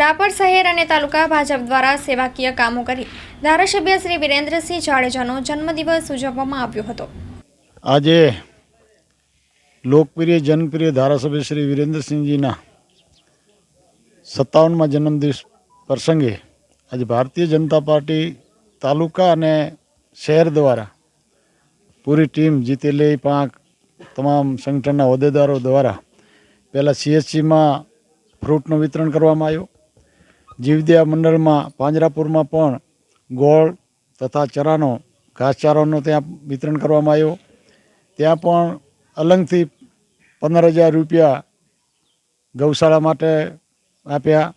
રાપર શહેર અને તાલુકા ભાજપ દ્વારા સેવાકીય કામો કરી ધારાસભ્ય શ્રી વિરેન્દ્રસિંહ જાડેજાનો જન્મદિવસ ઉજવવામાં આવ્યો હતો. આજે લોકપ્રિય, જનપ્રિય ધારાસભ્ય શ્રી વિરેન્દ્રસિંહજીના સત્તાવનમાં જન્મદિવસ પ્રસંગે આજે ભારતીય જનતા પાર્ટી તાલુકા અને શહેર દ્વારા પૂરી ટીમ જીતેલી પાંખ તમામ સંગઠનના હોદ્દેદારો દ્વારા પહેલાં સીએચસીમાં ફ્રૂટનું વિતરણ કરવામાં આવ્યું. જીવદયા મંડળમાં, પાંજરાપુરમાં પણ ગોળ તથા ચરાનો, ઘાસચારાનો ત્યાં વિતરણ કરવામાં આવ્યો. ત્યાં પણ અલંગથી પંદર હજાર રૂપિયા ગૌશાળા માટે આપ્યા.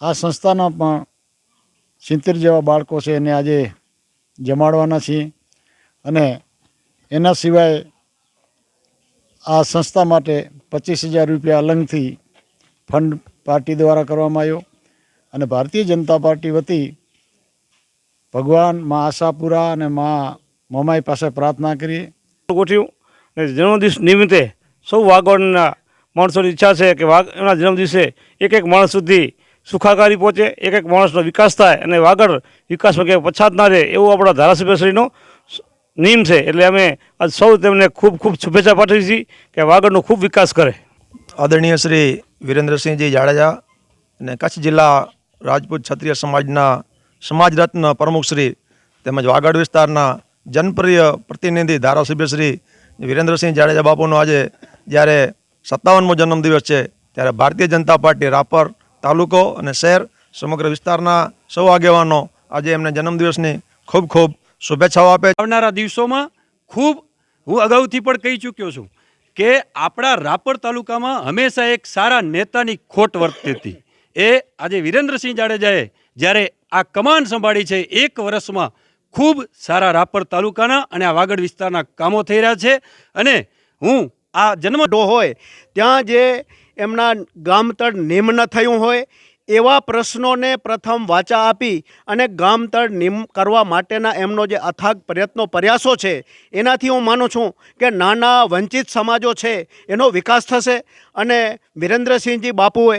આ સંસ્થાના પણ સિત્તેર જેવા બાળકો છે એને આજે જમાડવાના છીએ. અને એના સિવાય આ સંસ્થા માટે પચીસ હજાર રૂપિયા અલંગથી ફંડ પાર્ટી દ્વારા કરવામાં આવ્યો. અને ભારતીય જનતા પાર્ટી વતી ભગવાન મા આશાપુરા અને મા મમાઈ પાસે પ્રાર્થના કરીએ. ગોઠવ્યું. અને જન્મદિવસ નિમિત્તે સૌ વાગડના માણસોની ઈચ્છા છે કે વાઘ એમના જન્મદિવસે એક એક માણસ સુધી સુખાકારી પહોંચે એક એક માણસનો વિકાસ થાય અને વાગડ વિકાસમાં કે પછાત ના રહે એવું આપણા ધારાસભ્યશ્રીનો નિયમ છે. એટલે અમે આજ સૌ તેમને ખૂબ ખૂબ શુભેચ્છા પાઠવી છીએ કે વાગડનો ખૂબ વિકાસ કરે. આદરણીય શ્રી વિરેન્દ્રસિંહજી જાડેજા અને કચ્છ જિલ્લા રાજપૂત ક્ષત્રિય સમાજના સમાજ રત્ન પ્રમુખશ્રી તેમજ વાગડ વિસ્તારના જનપ્રિય પ્રતિનિધિ ધારાસભ્યશ્રી વિરેન્દ્રસિંહ જાડેજા બાપુનો આજે જ્યારે સત્તાવનમો જન્મદિવસ છે, ત્યારે ભારતીય જનતા પાર્ટી રાપર તાલુકો અને શહેર સમગ્ર વિસ્તારના સૌ આગેવાનો આજે એમને જન્મદિવસની ખૂબ ખૂબ શુભેચ્છાઓ આપે. આવનારા દિવસોમાં ખૂબ હું અગાઉથી પણ કહી ચૂક્યો છું કે આપણા રાપર તાલુકામાં હંમેશા એક સારા નેતાની ખોટ વર્તતી હતી એ આજે વિરેન્દ્રસિંહ જાડેજાએ જ્યારે આ કમાન સંભાળી છે એક વર્ષમાં ખૂબ સારા રાપર તાલુકાના અને આ વાગડ વિસ્તારના કામો થઈ રહ્યા છે અને હું આ જન્મ ડો હોય ત્યાં જે એમના ગામતળ નિમ્ન થયું હોય એવા પ્રશ્નોને પ્રથમ વાચા આપી અને ગામતળ નિમ કરવા માટેના એમનો જે અથાગ પ્રયત્નો પ્રયાસો છે એનાથી હું માનું છું કે નાના વંચિત સમાજો છે એનો વિકાસ થશે અને વિરેન્દ્રસિંહજી બાપુએ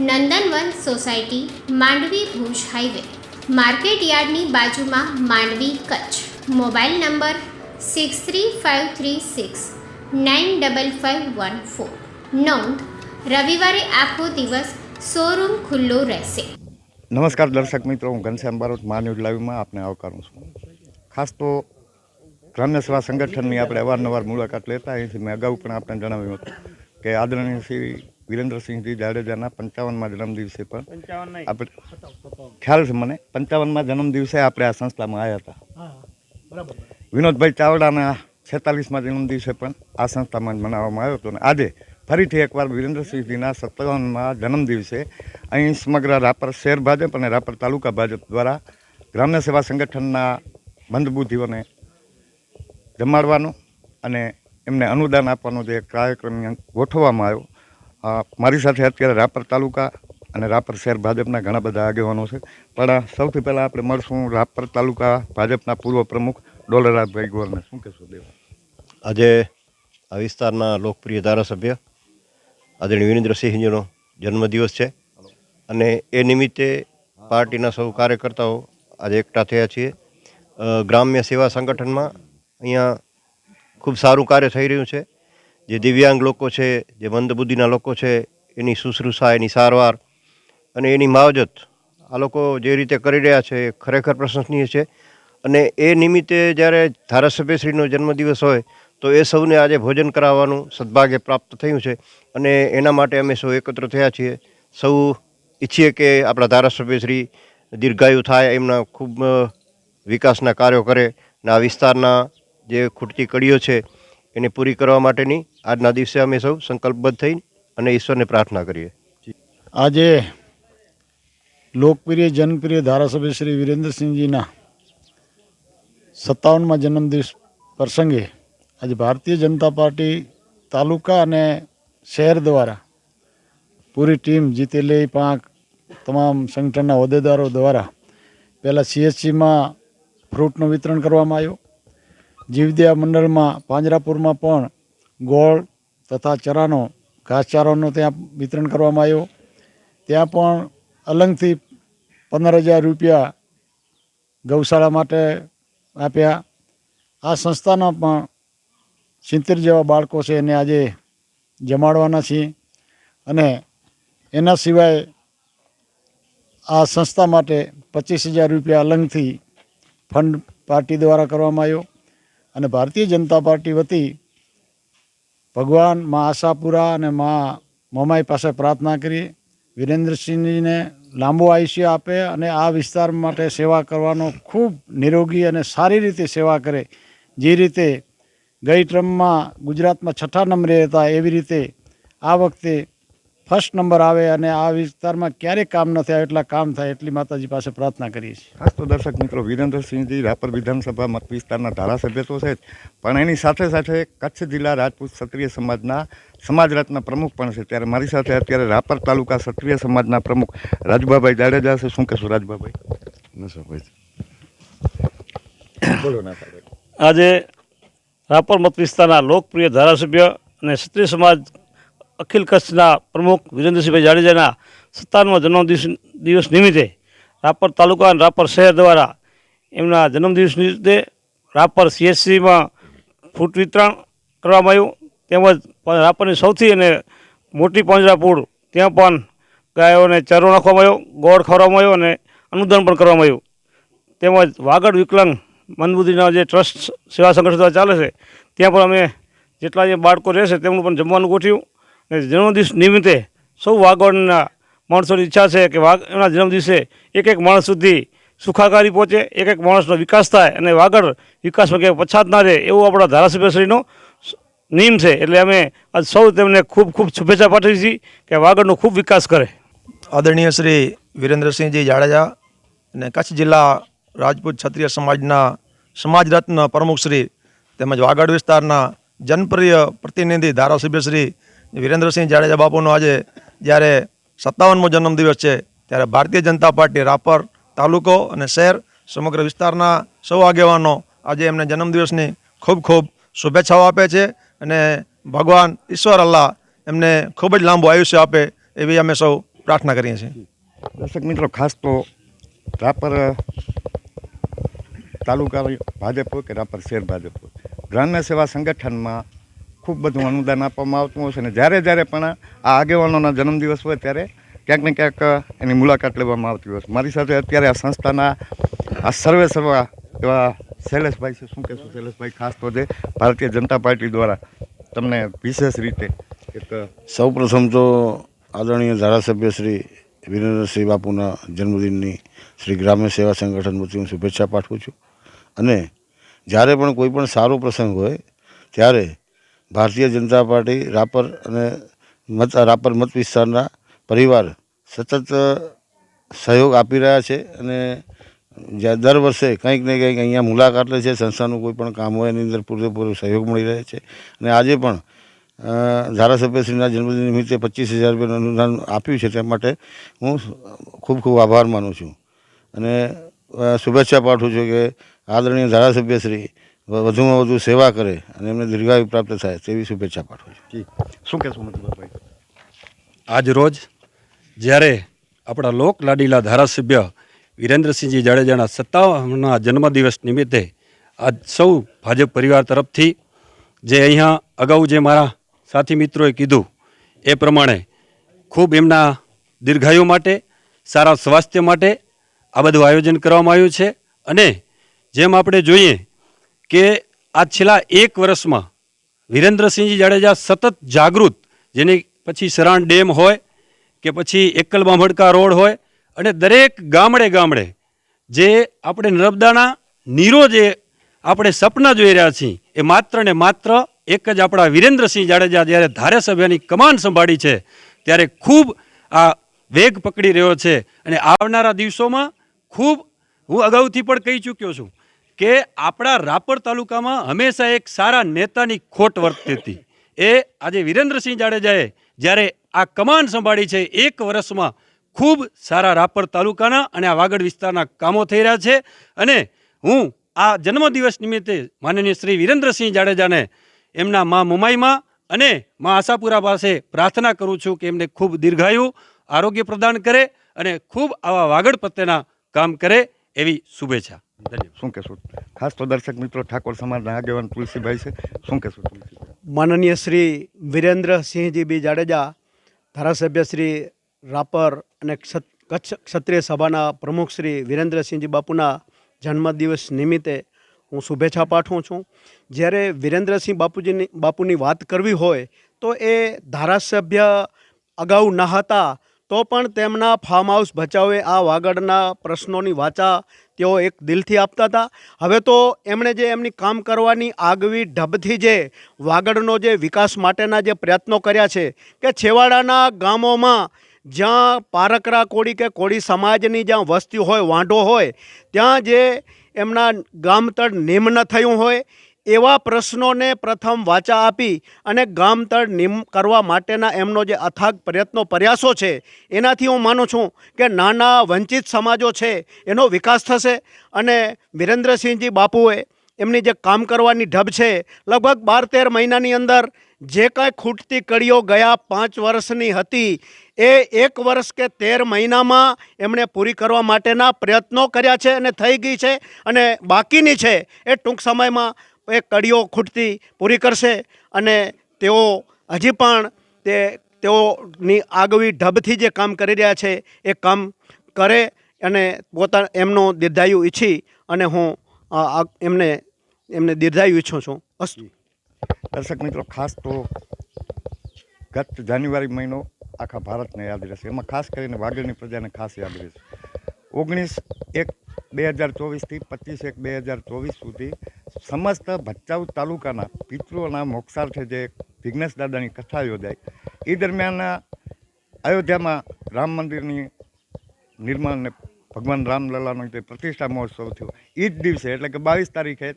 Nandanvan society, Mandvi Bhuj highway. Market યાર્ડની બાજુમાં Mandvi Kutch. Mobile number six three five three six nine double five one four. નોંધ, રવિવારે આખો દિવસ શોરૂમ ખુલ્લો રહેશે. નમસ્કાર દર્શક મિત્રો, હું ઘનશ્યામ બારોટ મા ન્યૂઝ લાઈવમાં આપને આવકારું છું. ખાસ તો ગ્રામ્ય સેવા સંગઠનની આપણે અવારનવાર મુલાકાત લેતા અહીંથી મેં અગાઉ પણ આપણે જણાવ્યું હતું કે આદરણીય શ્રી વિરેન્દ્રસિંહજી જાડેજાના પંચાવનમાં જન્મદિવસે પણ આપણે ખ્યાલ છે મને? પંચાવનમાં જન્મદિવસે આપણે આ સંસ્થામાં આવ્યા હતા. વિનોદભાઈ ચાવડાના છેતાલીસમાં જન્મદિવસે પણ આ સંસ્થામાં જ મનાવવામાં આવ્યો હતો અને આજે ફરીથી એકવાર વિરેન્દ્રસિંહજીના સત્તાવનમાં જન્મદિવસે અહીં સમગ્ર રાપર શહેર ભાજપ અને રાપર તાલુકા ભાજપ દ્વારા ગ્રામ્ય સેવા સંગઠનના મંદબુદ્ધિઓને જમાડવાનો અને એમને અનુદાન આપવાનો જે કાર્યક્રમ ગોઠવવામાં આવ્યો. મારી સાથે અત્યારે રાપર તાલુકા અને રાપર શહેર ભાજપના ઘણા બધા આગેવાનો છે. પણ સૌથી પહેલાં આપણે મળશું રાપર તાલુકા ભાજપના પૂર્વ પ્રમુખ ડોલરાજભાઈ ગોરને. શું કહેશો દેવા? આજે આ વિસ્તારના લોકપ્રિય ધારાસભ્ય આદરણીય વિરેન્દ્રસિંહજીનો જન્મદિવસ છે. અને એ નિમિત્તે પાર્ટીના સૌ કાર્યકર્તાઓ આજે એકઠા થયા છીએ. ગ્રામ્ય સેવા સંગઠનમાં અહીંયા ખૂબ સારું કાર્ય થઈ રહ્યું છે. જે દિવ્યાંગ લોકો છે, જે મંદબુદ્ધિના લોકો છે, એની શુશ્રૂષા, એની સારવાર અને એની માવજત આ લોકો જે રીતે કરી રહ્યા છે એ ખરેખર પ્રશંસનીય છે. અને એ નિમિત્તે જ્યારે ધારાસભ્યશ્રીનો જન્મદિવસ હોય, તો એ સૌને આજે ભોજન કરાવવાનું સદભાગ્ય પ્રાપ્ત થયું છે અને એના માટે અમે સૌ એકત્ર થયા છીએ. સૌ ઈચ્છીએ કે આપણા ધારાસભ્યશ્રી દીર્ઘાયુ થાય, એમના ખૂબ વિકાસના કાર્યો કરે ને આ વિસ્તારના જે ખૂટતી કડીઓ છે એને પૂરી કરવા માટેની આજના દિવસે અમે સૌ સંકલ્પબદ્ધ થઈ અને ઈશ્વરને પ્રાર્થના કરીએ. આજે લોકપ્રિય, જનપ્રિય ધારાસભ્ય શ્રી વિરેન્દ્રસિંહજીના સત્તાવનમાં જન્મદિવસ પ્રસંગે આજે ભારતીય જનતા પાર્ટી તાલુકા અને શહેર દ્વારા પૂરી ટીમ જીતેલી પાંખ તમામ સંગઠનના હોદ્દેદારો દ્વારા પહેલાં સીએચસીમાં ફ્રૂટનું વિતરણ કરવામાં આવ્યું. જીવદયા મંડળમાં પાંજરાપુરમાં પણ ગોળ તથા ચરાનો, ઘાસચારાનો ત્યાં વિતરણ કરવામાં આવ્યો. ત્યાં પણ અલંગથી પંદર હજાર રૂપિયા ગૌશાળા માટે આપ્યા. આ સંસ્થાના પણ સિત્તેર જેવા બાળકો છે એને આજે જમાડવાના છીએ અને એના સિવાય આ સંસ્થા માટે પચીસ હજાર રૂપિયા અલંગથી ફંડ પાર્ટી દ્વારા કરવામાં આવ્યો. અને ભારતીય જનતા પાર્ટી વતી ભગવાન મા આશાપુરા અને મા મમાઈ પાસે પ્રાર્થના કરી. વિરેન્દ્રસિંહજીને લાંબુ આયુષ્ય આપે અને આ વિસ્તાર માટે સેવા કરવાનો ખૂબ નિરોગી અને સારી રીતે સેવા કરે. જે રીતે ગઈ ટ્રમમાં ગુજરાતમાં છઠ્ઠા નંબરે હતા એવી રીતે આ વખતે ફર્સ્ટ નંબર આવે અને આ વિસ્તારમાં ક્યારેય કામ ન થયા એટલા કામ થાય એટલી માતાજી પાસે પ્રાર્થના કરીએ છીએ. ખાસ તો દર્શક મિત્રો વિરેન્દ્રસિંહજી રાપર વિધાનસભા મત વિસ્તારના ધારાસભ્ય તો છે જ પણ એની સાથે સાથે કચ્છ જિલ્લા રાજપૂત ક્ષત્રિય સમાજના સમાજ રત્ન પ્રમુખ પણ છે. ત્યારે મારી સાથે અત્યારે રાપર તાલુકા ક્ષત્રિય સમાજના પ્રમુખ રાજબાભાઈ જાડેજા છે. શું કહેશો રાજબાભાઈ? બોલો ના આજે રાપર મત વિસ્તારના લોકપ્રિય ધારાસભ્ય અને ક્ષત્રિય સમાજ અખિલ કચ્છના પ્રમુખ વિરેન્દ્રસિંહભાઈ જાડેજાના સત્તાવનમા જન્મદિવસ દિવસ નિમિત્તે રાપર તાલુકા અને રાપર શહેર દ્વારા એમના જન્મદિવસ નિમિત્તે રાપર સીએસસીમાં ફૂટ વિતરણ કરવામાં આવ્યું. તેમજ રાપરની સૌથી અને મોટી પાંજરાપુર ત્યાં પણ ગાયોને ચરો નાખવામાં આવ્યો, ગોળ ખવડાવવામાં આવ્યો અને અનુદાન પણ કરવામાં આવ્યું. તેમજ વાગડ વિકલાંગ મંદબુદ્ધિના જે ટ્રસ્ટ સેવા સંગઠન દ્વારા ચાલે છે, ત્યાં પણ અમે જેટલા જે બાળકો રહેશે તેમનું પણ જમવાનું ગોઠવ્યું. જન્મદિવસ નિમિત્તે સૌ વાગડના માણસોની ઈચ્છા છે કે વાઘ એમના જન્મદિવસે એક એક માણસ સુધી સુખાકારી પહોંચે, એક એક માણસનો વિકાસ થાય અને વાગડ વિકાસમાં ક્યાંય પછાત ના રહે એવું આપણા ધારાસભ્યશ્રીનો નિયમ છે. એટલે અમે આજ સૌ તેમને ખૂબ ખૂબ શુભેચ્છા પાઠવી છીએ કે વાગડનો ખૂબ વિકાસ કરે. આદરણીય શ્રી વિરેન્દ્રસિંહજી જાડેજા અને કચ્છ જિલ્લા રાજપૂત ક્ષત્રિય સમાજના સમાજ રત્ન પ્રમુખ શ્રી તેમજ વાગડ વિસ્તારના જનપ્રિય પ્રતિનિધિ ધારાસભ્ય શ્રી વિરેન્દ્રસિંહ જાડેજા બાપુનો આજે જ્યારે સત્તાવનમો જન્મદિવસ છે, ત્યારે ભારતીય જનતા પાર્ટી રાપર તાલુકો અને શહેર સમગ્ર વિસ્તારના સૌ આગેવાનો આજે એમને જન્મદિવસની ખૂબ ખૂબ શુભેચ્છાઓ આપે છે અને ભગવાન ઈશ્વર અલ્લાહ એમને ખૂબ જ લાંબુ આયુષ્ય આપે એવી અમે સૌ પ્રાર્થના કરીએ છીએ. દર્શક મિત્રો, ખાસ તો રાપર તાલુકા ભાજપ કે રાપર શહેર ભાજપ હોય. ગ્રામ્ય સેવા સંગઠનમાં ખૂબ બધું અનુદાન આપવામાં આવતું હોય છે અને જ્યારે જ્યારે પણ આ આગેવાનોના જન્મદિવસ હોય ત્યારે ક્યાંક ને ક્યાંક એની મુલાકાત લેવામાં આવતી હોય છે. મારી સાથે અત્યારે આ સંસ્થાના આ સર્વે સર્વા એવા શૈલેષભાઈ છે. શું કહેશું શૈલેષભાઈ? ખાસ તો જે ભારતીય જનતા પાર્ટી દ્વારા તમને વિશેષ રીતે એક સૌપ્રથમ તો આદરણીય ધારાસભ્ય શ્રી વિરેન્દ્રસિંહ બાપુના જન્મદિનની શ્રી ગ્રામ્ય સેવા સંગઠન વતી હું શુભેચ્છા પાઠવું છું. અને જ્યારે પણ કોઈ પણ સારો પ્રસંગ હોય, ત્યારે ભારતીય જનતા પાર્ટી, રાપર અને મત રાપર મત વિસ્તારના પરિવાર સતત સહયોગ આપી રહ્યા છે અને જ્યાં દર વર્ષે કંઈક ને કંઈક અહીંયા મુલાકાત લે છે, સંસ્થાનું કોઈ પણ કામ હોય એની અંદર પૂરેપૂરો સહયોગ મળી રહે છે. અને આજે પણ ધારાસભ્યશ્રીના જન્મદિન નિમિત્તે પચીસ હજાર રૂપિયાનું અનુદાન આપ્યું છે તે માટે હું ખૂબ ખૂબ આભાર માનું છું. અને શુભેચ્છા પાઠવું છું કે આદરણીય ધારાસભ્યશ્રી વધુમાં વધુ સેવા કરે અને એમને દીર્ઘાયુ પ્રાપ્ત થાય તેવી શુભેચ્છા પાઠવું છું. શું કહેશું મતલબભાઈ આજ રોજ જ્યારે આપણા લોક લાડીલા ધારાસભ્ય વિરેન્દ્રસિંહજી જાડેજાના સત્તાવનના જન્મદિવસ નિમિત્તે આજ સૌ ભાજપ પરિવાર તરફથી જે અહીંયા અગાઉ જે મારા સાથી મિત્રોએ કીધું એ પ્રમાણે ખૂબ એમના દીર્ઘાયુ માટે સારા સ્વાસ્થ્ય માટે આ બધું આયોજન કરવામાં આવ્યું છે અને જેમ આપણે જોઈએ કે આ છેલ્લા એક વર્ષમાં વિરેન્દ્રસિંહજી જાડેજા સતત જાગૃત, જેની પછી સરાણ ડેમ હોય કે પછી એકલ બાંભડકા રોડ હોય અને દરેક ગામડે ગામડે જે આપણે નર્મદાના નીરો જે આપણે સપના જોઈ રહ્યા છીએ, એ માત્ર ને માત્ર એક જ આપણા વિરેન્દ્રસિંહ જાડેજા જ્યારે ધારાસભ્યની કમાન સંભાળી છે, ત્યારે ખૂબ આ વેગ પકડી રહ્યો છે. અને આવનારા દિવસોમાં ખૂબ હું અગાઉથી પણ કહી ચૂક્યો છું કે આપણા રાપર તાલુકામાં હંમેશા એક સારા નેતાની ખોટ વર્તતી હતી. એ આજે વિરેન્દ્રસિંહ જાડેજાએ જ્યારે આ કમાન સંભાળી છે, એક વર્ષમાં ખૂબ સારા રાપર તાલુકાના અને આ વાગડ વિસ્તારના કામો થઈ રહ્યા છે. અને હું આ જન્મદિવસ નિમિત્તે માનનીય શ્રી વિરેન્દ્રસિંહ જાડેજાને એમના મા મુમાઈમાં અને મા આશાપુરા પાસે પ્રાર્થના કરું છું કે એમને ખૂબ દીર્ઘાયુ આરોગ્ય પ્રદાન કરે અને ખૂબ આવા વાગડ પ્રત્યેના કામ કરે એવી શુભેચ્છા. શું કહેશો? ખાસ તો દર્શક મિત્રો ઠાકોર સમાજના આગેવાન તુલસીભાઈ છે. શું કહેશો માનનીય શ્રી વિરેન્દ્રસિંહજી બી જાડેજા ધારાસભ્ય શ્રી રાપર અને કચ્છ ક્ષત્રિય સભાના પ્રમુખ શ્રી વિરેન્દ્રસિંહજી બાપુના જન્મદિવસ નિમિત્તે હું શુભેચ્છા પાઠવું છું. જ્યારે વિરેન્દ્રસિંહ બાપુજીની બાપુની વાત કરવી હોય તો એ ધારાસભ્ય અગાઉ ન હતા તો પણ તેમના ફાર્મ હાઉસ બચાવે આ વાગડના પ્રશ્નોની વાચા તેઓ એક દિલથી આપતા હતા. હવે તો એમણે જે એમની કામ કરવાની આગવી ઢબથી જે વાગડનો જે વિકાસ માટેના જે પ્રયત્નો કર્યા છે કે છેવાડાના ગામોમાં જ્યાં પારકરા કોળી કે કોળી સમાજની જ્યાં વસ્તી હોય, વાંઢો હોય, ત્યાં જે એમના ગામતળ નિમ્ન થયું હોય એવા પ્રશ્નોને પ્રથમ વાચા આપી અને ગામતળ નિમ કરવા માટેના એમનો જે અથાગ પ્રયત્નો પ્રયાસો છે, એનાથી હું માનું છું કે નાના વંચિત સમાજો છે, એનો વિકાસ થશે અને વિરેન્દ્રસિંહજી બાપુએ એમની જે કામ કરવાની ઢબ છે, લગભગ બાર તેર મહિનાની અંદર જે કાંઈ ખૂટતી કડીઓ ગયા પાંચ વર્ષની હતી, એ એક વર્ષ કે તેર મહિનામાં એમણે પૂરી કરવા માટેના પ્રયત્નો કર્યા છે અને થઈ ગઈ છે અને બાકીની છે એ ટૂંક સમયમાં એ કડીઓ ખૂટતી પૂરી કરશે અને તેઓ હજી પણ તે તેઓની આગવી ઢબથી જે કામ કરી રહ્યા છે એ કામ કરે અને પોતા એમનો દીર્ઘાયુ ઈચ્છી અને હું એમને એમને દીર્ઘાયુ ઈચ્છું છું. અસ્તુ. દર્શક મિત્રો, ખાસ તો ગત જાન્યુઆરી મહિનો આખા ભારતને યાદ રહેશે. એમાં ખાસ કરીને વાગડની પ્રજાને ખાસ યાદ રહેશે. ઓગણીસ એક બે હજાર ચોવીસથી પચીસ એક બે હજાર ચોવીસ સુધી સમસ્ત ભચાઉ તાલુકાના પિતૃઓના મોક્ષાર્થે જે વિઘ્નેશ દાદાની કથા યોજાય એ દરમિયાન અયોધ્યામાં રામ મંદિરની નિર્માણ ને ભગવાન રામલલાનો જે પ્રતિષ્ઠા મહોત્સવ થયો, એ જ દિવસે, એટલે કે બાવીસ તારીખે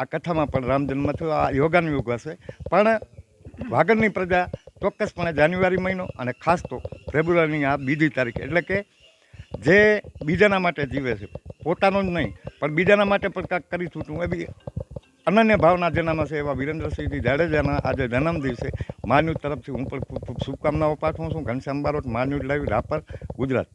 આ કથામાં પણ રામ જન્મ થયો, આ યોગાનું યુગ હશે. પણ વાગડની પ્રજા ચોક્કસપણે જાન્યુઆરી મહિનો અને ખાસ તો ફેબ્રુઆરીની આ બીજી તારીખ, એટલે કે જે બીજાના માટે જીવે છે, પોતાનું જ નહીં, પણ બીજાના માટે પણ કાંઈક કરી છૂટું, એવી અનન્ય ભાવના જેનામાં છે એવા વિરેન્દ્રસિંહજી જાડેજાના આજે જન્મ દિવસે માન્યુ તરફથી હું પણ ખૂબ ખૂબ શુભકામનાઓ પાઠવું છું. ઘનશ્યામ બારોટ માન્યુ લાઈવ રાપર, ગુજરાત.